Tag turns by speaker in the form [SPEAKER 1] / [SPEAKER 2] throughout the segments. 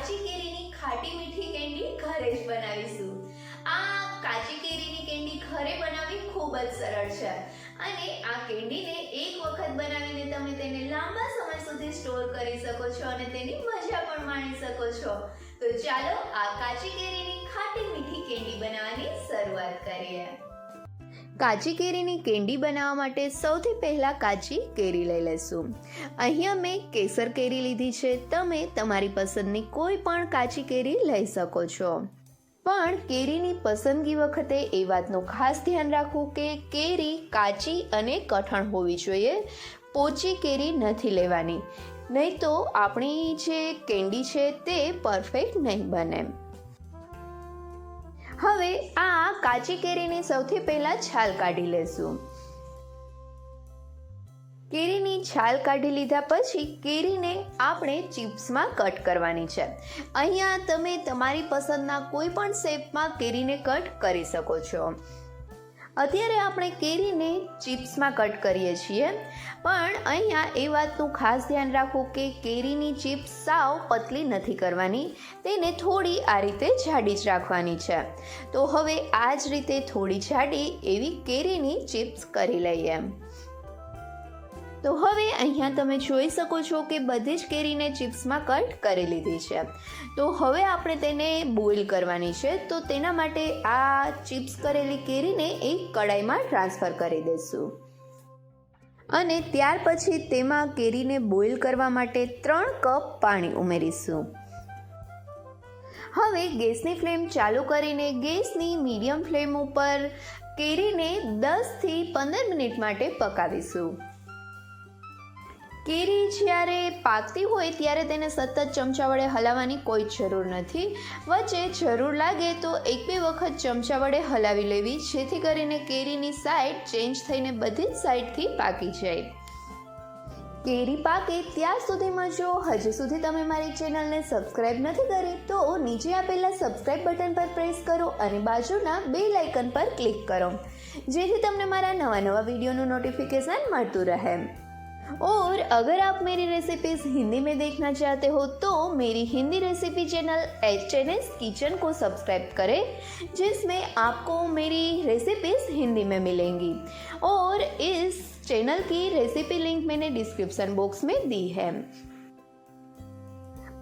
[SPEAKER 1] કાચી કેરીની ખાટી મીઠી કેન્ડી ઘરે જ બનાવીશું. આ કાચી કેરીની કેન્ડી ઘરે બનાવવી ખૂબ જ સરળ છે. અને આ કેન્ડીને એક વખત બનાવીને તમે તેને લાંબા સમય સુધી સ્ટોર કરી શકો છો અને તેની મજા પણ માણી શકો છો. તો ચાલો આ કાચી કેરીની ખાટી મીઠી કેન્ડી બનાવવાની શરૂઆત કરીએ. કાચી કેરીની કેન્ડી બનાવવા માટે સૌથી પહેલાં કાચી કેરી લઈ લઈશું અહીંયા મેં કેસર કેરી લીધી છે. તમે તમારી પસંદની કોઈ પણ કાચી કેરી લઈ શકો છો. પણ કેરીની પસંદગી વખતે એ વાતનું ખાસ ધ્યાન રાખવું કે કેરી કાચી અને કઠણ હોવી જોઈએ. પોચી કેરી નથી લેવાની. નહીં તો આપણી જે કેન્ડી છે તે પરફેક્ટ નહીં બને. હવે આ કાચી કેરીની સૌથી પહેલાં છાલ કાઢી લેશું. કેરીની છાલ કાઢી લીધા પછી કેરીને આપણે ચિપ્સમાં કટ કરવાની છે. અહીંયા તમે તમારી પસંદના કોઈ પણ શેપમાં કેરીને કટ કરી શકો છો. અત્યારે આપણે કેરીને ચિપ્સમાં કટ કરીએ છીએ. પણ અહીંયા એ વાતનું ખાસ ધ્યાન રાખવું કે કેરીની ચિપ્સ સાવ પતલી નથી કરવાની, તેને થોડી આ રીતે જાડી જ રાખવાની છે. તો હવે આ જ રીતે થોડી જાડી એવી કેરીની ચિપ્સ કરી લઈએ. તો હવે અહીંયા તમે જોઈ શકો છો કે બધી જ કેરીને ચિપ્સમાં કટ કરી લીધી છે. તો હવે આપણે તેને બોઇલ કરવાની છે. તો તેના માટે આ ચિપ્સ કરેલી કેરીને એક કડાઈમાં ટ્રાન્સફર કરી દઈશું. અને ત્યાર પછી તેમાં કેરીને બોઇલ કરવા માટે ત્રણ કપ પાણી ઉમેરીશું. હવે ગેસની ફ્લેમ ચાલુ કરીને ગેસની મીડિયમ ફ્લેમ ઉપર કેરીને દસથી પંદર મિનિટ માટે પકાવીશું. કેરી જ્યારે પાકતી હોય ત્યારે તેને સતત ચમચા વડે હલાવવાની કોઈ જરૂર નથી. વચ્ચે જરૂર લાગે તો એક બે વખત ચમચા વડે હલાવી લેવી, જેથી કરીને કેરીની સાઈડ ચેન્જ થઈને બધી જ સાઈડથી પાકી જાય. કેરી પાકે ત્યાં સુધીમાં જો હજુ સુધી તમે મારી ચેનલને સબસ્ક્રાઈબ નથી કરી, તો નીચે આપેલા સબસ્ક્રાઈબ બટન પર પ્રેસ કરો અને બાજુના બે લાઇકન પર ક્લિક કરો. જેથી તમને મારા નવા નવા વિડીયોનું નોટિફિકેશન મળતું રહે. और अगर आप मेरी रेसिपीज हिंदी में देखना चाहते हो तो मेरी Hindi recipe channel H N S kitchen को सब्सक्राइब करें जिसमें आपको मेरी रेसिपीज हिंदी में मिलेंगी और इस चैनल की रेसिपी लिंक मैंने डिस्क्रिप्शन बॉक्स में दी है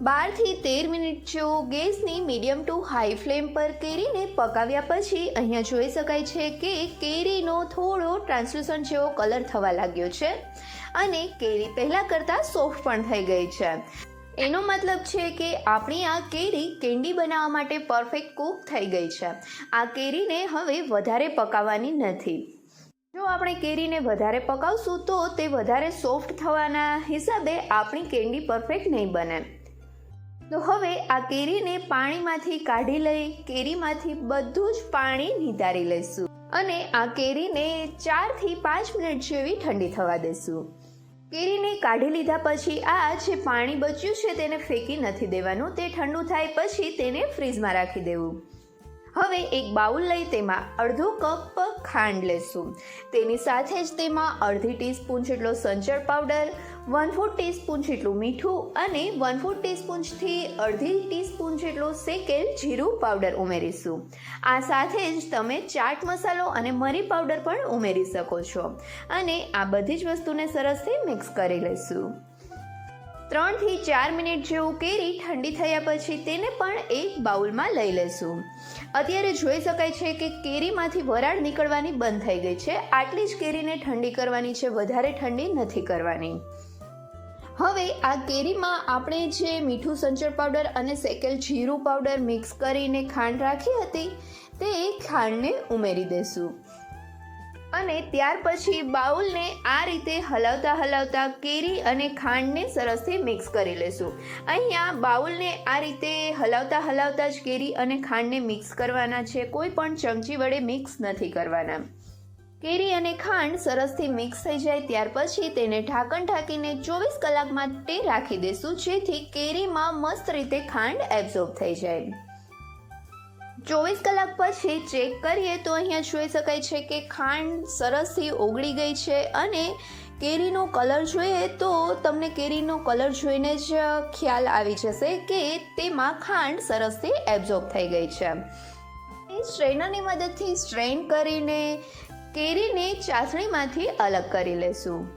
[SPEAKER 1] બારથી તેર મિનિટ જેવો ગેસની મીડિયમ ટુ હાઈ ફ્લેમ પર કેરીને પકાવ્યા પછી અહીંયા જોઈ શકાય છે કે કેરીનો થોડો ટ્રાન્સલ્યુસન્ટ જેવો કલર થવા લાગ્યો છે અને કેરી પહેલાં કરતાં સોફ્ટ પણ થઈ ગઈ છે. એનો મતલબ છે કે આપણી આ કેરી કેન્ડી બનાવવા માટે પરફેક્ટ કૂક થઈ ગઈ છે. આ કેરીને હવે વધારે પકાવવાની નથી. જો આપણે કેરીને વધારે પકાવશું તો તે વધારે સોફ્ટ થવાના હિસાબે આપણી કેન્ડી પરફેક્ટ નહીં બને. તો હવે આ કેરીને પાણીમાંથી કાઢી લઈ કેરીમાંથી બધું જ પાણી નિતારી લઈશું. અને આ કેરીને ચારથી પાંચ મિનિટ જેવી ઠંડી થવા દઈશું કેરીને કાઢી લીધા પછી આ જે પાણી બચ્યું છે તેને ફેંકી નથી દેવાનું, તે ઠંડુ થાય પછી તેને ફ્રીજમાં રાખી દેવું. હવે એક બાઉલ લઈ તેમાં અડધો કપ ખાંડ લેશું. તેની સાથે જ તેમાં અડધી ટીસ્પૂન જેટલો સંચળ પાવડર વન ફોર ટીસ્પૂન જેટલું મીઠું અને વન ફોર ટીસ્પૂનથી અડધી ટીસ્પૂન જેટલો શેકેલ જીરું પાવડર ઉમેરીશું. આ સાથે જ તમે ચાટ મસાલો અને મરી પાવડર પણ ઉમેરી શકો છો. અને આ બધી જ વસ્તુને સરસથી મિક્સ કરી લઈશું. ત્રણથી ચાર મિનિટ જેવું કેરી ઠંડી થયા પછી તેને પણ એક બાઉલમાં લઈ લેશું અત્યારે જોઈ શકાય છે કે કેરીમાંથી વરાળ નીકળવાની બંધ થઈ ગઈ છે. આટલી જ કેરીને ઠંડી કરવાની છે. વધારે ઠંડી નથી કરવાની. હવે આ કેરીમાં આપણે જે મીઠું સંચર પાવડર અને શેકેલ જીરું પાવડર મિક્સ કરીને ખાંડ રાખી હતી, તે ખાંડને ઉમેરી દઈશું અને ત્યાર પછી બાઉલને આ રીતે હલાવતા હલાવતા કેરી અને ખાંડને સરસથી મિક્સ કરી લેશું. અહીંયા બાઉલને આ રીતે હલાવતા હલાવતા જ કેરી અને ખાંડને મિક્સ કરવાના છે, કોઈ પણ ચમચી વડે મિક્સ નથી કરવાના. કેરી અને ખાંડ સરસથી મિક્સ થઈ જાય ત્યાર પછી તેને ઢાંકણ ઢાંકીને ચોવીસ કલાક માટે રાખી દઈશું જેથી કેરીમાં મસ્ત રીતે ખાંડ એબ્ઝોર્બ થઈ જાય. ચોવીસ કલાક પછી ચેક કરીએ તો અહીંયા જોઈ શકાય છે કે ખાંડ સરસથી ઓગળી ગઈ છે અને કેરીનો કલર જોઈએ તો તમને કેરીનો કલર જોઈને જ ખ્યાલ આવી જશે કે તેમાં ખાંડ સરસથી એબ્ઝોર્બ થઈ ગઈ છે. સ્ટ્રેનરની મદદથી સ્ટ્રેન કરીને કેરીને ચાસણીમાંથી અલગ કરી લેશું.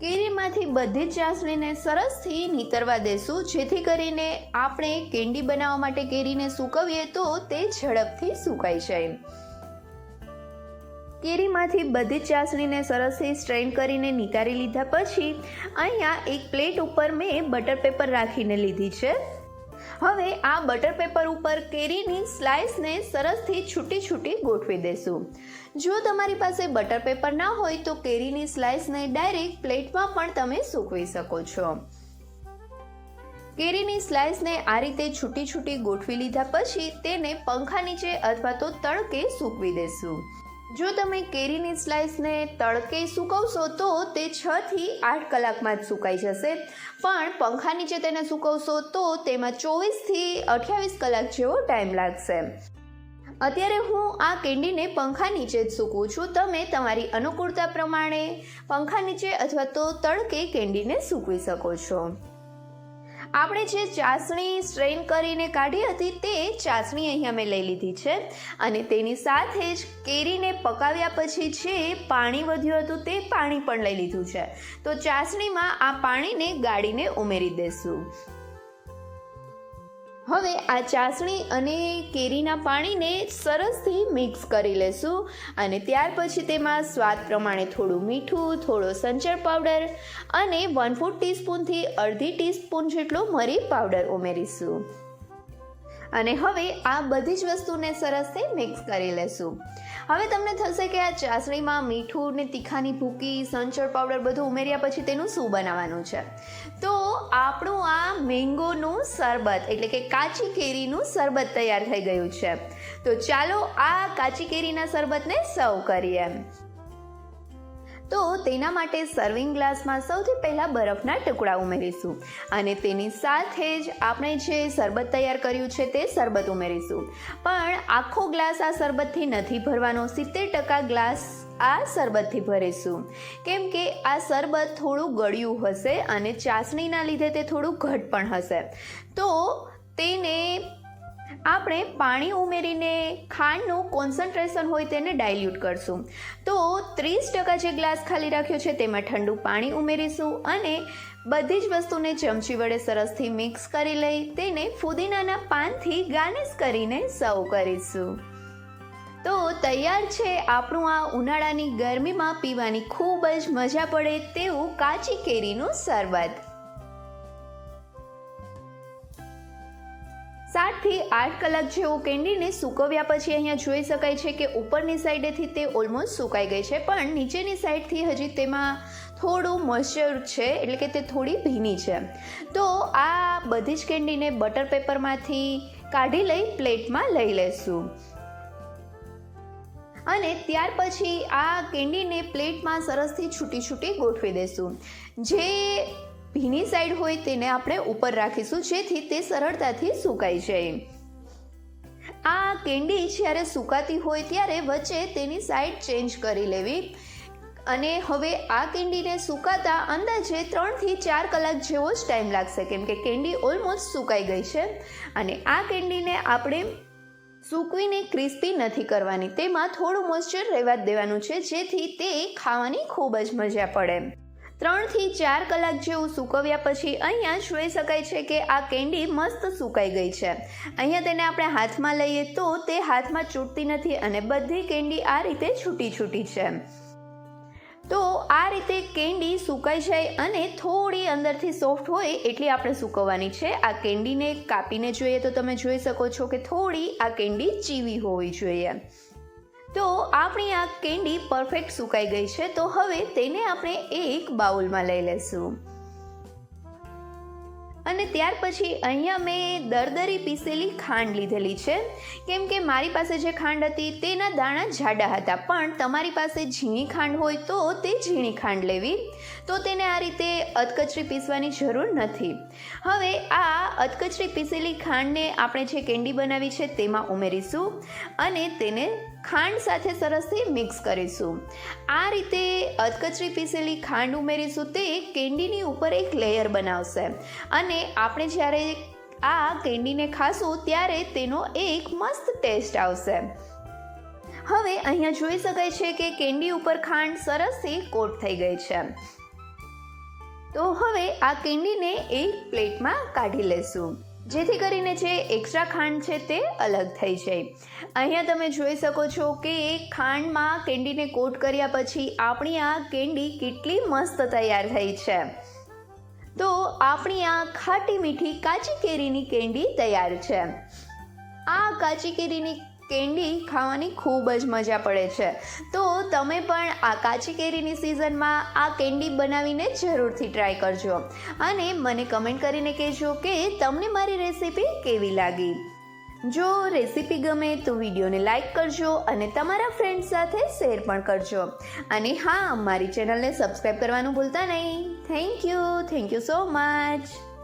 [SPEAKER 1] કેરીમાંથી બધી જ ચાસણીને સરસથી નીતરવા દેશું. જેથી કરીને આપણે કેન્ડી બનાવવા માટે કેરીને સૂકવીએ તો તે ઝડપથી સુકાઈ જાય. કેરીમાંથી બધી ચાસણીને સરસથી સ્ટ્રેન કરીને નીકાળી લીધા પછી અહીંયા એક પ્લેટ ઉપર મેં બટર પેપર રાખીને લીધી છે. હવે આ બટર પેપર ઉપર કેરીની સ્લાઇસને સરસથી છૂટી છૂટી ગોઠવી દેશું. જો તમારી પાસે બટર પેપર ના હોય તો કેરીની સ્લાઇસને ડાયરેક્ટ પ્લેટમાં પણ તમે સૂકવી શકો છો. કેરીની સ્લાઇસને આ રીતે છૂટી છૂટી ગોઠવી લીધા પછી તેને પંખા નીચે અથવા તો તડકે સૂકવી દેશું. જો તમે કેરીની સ્લાઇસને તડકે સૂકવશો તો તે છ થી આઠ કલાકમાં જ સુકાઈ જશે. પણ પંખા નીચે તેને સૂકવશો તો તેમાં ચોવીસથી અઠ્યાવીસ કલાક જેવો ટાઈમ લાગશે. અત્યારે હું આ કેન્ડીને પંખા નીચે જ સૂકવું છું. તમે તમારી અનુકૂળતા પ્રમાણે પંખા નીચે અથવા તો તડકે કેન્ડીને સૂકવી શકો છો. આપણે જે ચાસણી સ્ટ્રેન કરીને કાઢી હતી તે ચાસણી અહીંયા મેં લઈ લીધી છે. અને તેની સાથે જ કેરીને પકાવ્યા પછી જે પાણી વધ્યું હતું તે પાણી પણ લઈ લીધું છે. તો ચાસણીમાં આ પાણીને ગાળીને ઉમેરી દેશું. હવે આ ચાસણી અને કેરીના પાણીને સરસથી મિક્સ કરી લેશું અને ત્યાર પછી તેમાં સ્વાદ પ્રમાણે થોડું મીઠું, થોડો સંચળ પાવડર અને વન ફૂટ ટીસ્પૂનથી અડધી ટીસ્પૂન જેટલો મરી પાવડર ઉમેરીશું. અને હવે આ બધી જ વસ્તુને સરસથી મિક્સ કરી લેશું. હવે તમને થશે કે આ ચાસણીમાં મીઠું ને તીખાની ભૂકી, સંચળ પાવડર બધું ઉમેર્યા પછી તેનું શું બનાવવાનું છે? તો આપણું આ મેંગોનું શરબત, એટલે કે કાચી કેરીનું શરબત તૈયાર થઈ ગયું છે. તો ચાલો આ કાચી કેરીના શરબતને સર્વ કરીએ. તો તેના માટે સર્વિંગ ગ્લાસમાં સૌથી પહેલાં બરફના ટુકડા ઉમેરીશું. અને તેની સાથે જ આપણે જે શરબત તૈયાર કર્યું છે તે શરબત ઉમેરીશું. પણ આખો ગ્લાસ આ શરબતથી નથી ભરવાનો, સિત્તેર ટકા ગ્લાસ આ શરબતથી ભરીશું. કેમ કે આ શરબત થોડું ગળ્યું હશે અને ચાસણીના લીધે તે થોડું ઘટ પણ હશે. તો તેને આપણે પાણી ઉમેરીને ખાંડનું કોન્સન્ટ્રેશન હોય તેને ડાયલ્યુટ કરશું. તો ત્રીસ ટકા જે ગ્લાસ ખાલી રાખ્યો છે તેમાં ઠંડુ પાણી ઉમેરીશું અને બધી જ વસ્તુને ચમચી વડે સરસથી મિક્સ કરી લઈ તેને ફુદીનાના પાનથી ગાર્નિશ કરીને સર્વ કરીશું. તો તૈયાર છે આપણું આ ઉનાળાની ગરમીમાં પીવાની ખૂબ જ મજા પડે તેવું કાચી કેરીનું શરબત. સાતથી આઠ કલાક જેવું કેન્ડીને સૂકવ્યા પછી અહીંયા જોઈ શકાય છે કે ઉપરની સાઈડેથી તે ઓલમોસ્ટ સુકાઈ ગઈ છે, પણ નીચેની સાઈડથી હજી તેમાં થોડું મોઇશ્ચર છે, એટલે કે તે થોડી ભીની છે. તો આ બધી જ કેન્ડીને બટર પેપરમાંથી કાઢી લઈ પ્લેટમાં લઈ લેશું. અને ત્યાર પછી આ કેન્ડીને પ્લેટમાં સરસથી છૂટી છૂટી ગોઠવી દેશું. જે ભીની સાઈડ હોય તેને આપણે ઉપર રાખીશું, જેથી તે સરળતાથી સુકાઈ જાય. આ કેન્ડી જ્યારે સુકાતી હોય ત્યારે વચ્ચે તેની સાઈડ ચેન્જ કરી લેવી. અને હવે આ કેન્ડીને સુકાતા અંદાજે ત્રણથી ચાર કલાક જેવો જ ટાઈમ લાગશે, કેમ કે કેન્ડી ઓલમોસ્ટ સુકાઈ ગઈ છે. અને આ કેન્ડીને આપણે સૂકવીને ક્રિસ્પી નથી કરવાની, તેમાં થોડું મોઇશ્ચર રહેવા દેવાનું છે, જેથી તે ખાવાની ખૂબ જ મજા પડે. ત્રણથી ચાર કલાક જેવું સૂકવ્યા પછી અહીંયા જોઈ શકાય છે કે આ કેન્ડી મસ્ત સુકાઈ ગઈ છે. અહીંયા તેને આપણે હાથમાં લઈએ તો તે હાથમાં છૂટતી નથી અને બધી કેન્ડી આ રીતે છૂટી છૂટી છે. તો આ રીતે કેન્ડી સુકાઈ જાય અને થોડી અંદરથી સોફ્ટ હોય એટલી આપણે સૂકવવાની છે. આ કેન્ડીને કાપીને જોઈએ તો તમે જોઈ શકો છો કે થોડી આ કેન્ડી ચીવી હોવી જોઈએ. તો આપણી આ કેન્ડી પરફેક્ટ સુકાઈ ગઈ છે, તો હવે તેને આપણે એક બાઉલમાં લઈ લેશું. અને ત્યાર પછી અહીંયા મેં દરદરી પીસેલી ખાંડ લીધેલી છે. કેમ કે મારી પાસે જે ખાંડ હતી તેના દાણા જાડા હતા, પણ તમારી પાસે ઝીણી ખાંડ હોય તો તે ઝીણી ખાંડ લેવી. તો તેને આ રીતે અધકચરી પીસવાની જરૂર નથી. હવે આ અધકચરી પીસેલી ખાંડને આપણે જે કેન્ડી બનાવી છે તેમાં ઉમેરીશું અને તેને ખાંડ સાથે સરસથી મિક્સ કરીશું. આ રીતે અધકચરી પીસેલી ખાંડ ઉમેરીશું તે કેન્ડીની ઉપર એક લેયર બનાવશે. અને આપણે જ્યારે આ કેન્ડીને ખાશું ત્યારે તેનો એક મસ્ત ટેસ્ટ આવશે. હવે અહીંયા જોઈ શકાય છે કે કેન્ડી ઉપર ખાંડ સરસથી કોટ થઈ ગઈ છે. તો હવે આ કેન્ડીને એક પ્લેટમાં કાઢી લેશું. જેથી કરીને જે એક્સ્ટ્રા ખાંડ છે તે અલગ થઈ જાય. અહીંયા તમે જોઈ શકો છો કે ખાંડમાં કેન્ડીને કોટ કર્યા પછી આપણી આ કેન્ડી કેટલી મસ્ત તૈયાર થઈ છે. તો આપણી આ ખાટી મીઠી કાચી કેરીની કેન્ડી તૈયાર છે. આ કાચી કેરીની કેન્ડી ખાવાની ખૂબ જ મજા પડે છે. તો તમે પણ આ કાચી કેરીની સિઝનમાં આ કેન્ડી બનાવીને જરૂરથી ટ્રાય કરજો. અને મને કમેન્ટ કરીને કહેજો કે તમને મારી રેસીપી કેવી લાગી? જો રેસીપી ગમે તો વિડીયોને લાઇક કરજો અને તમારા ફ્રેન્ડ્સ સાથે શેર પણ કરજો. અને હા, મારી ચેનલને સબસ્ક્રાઈબ કરવાનું ભૂલતા નહીં. Thank you thank you so much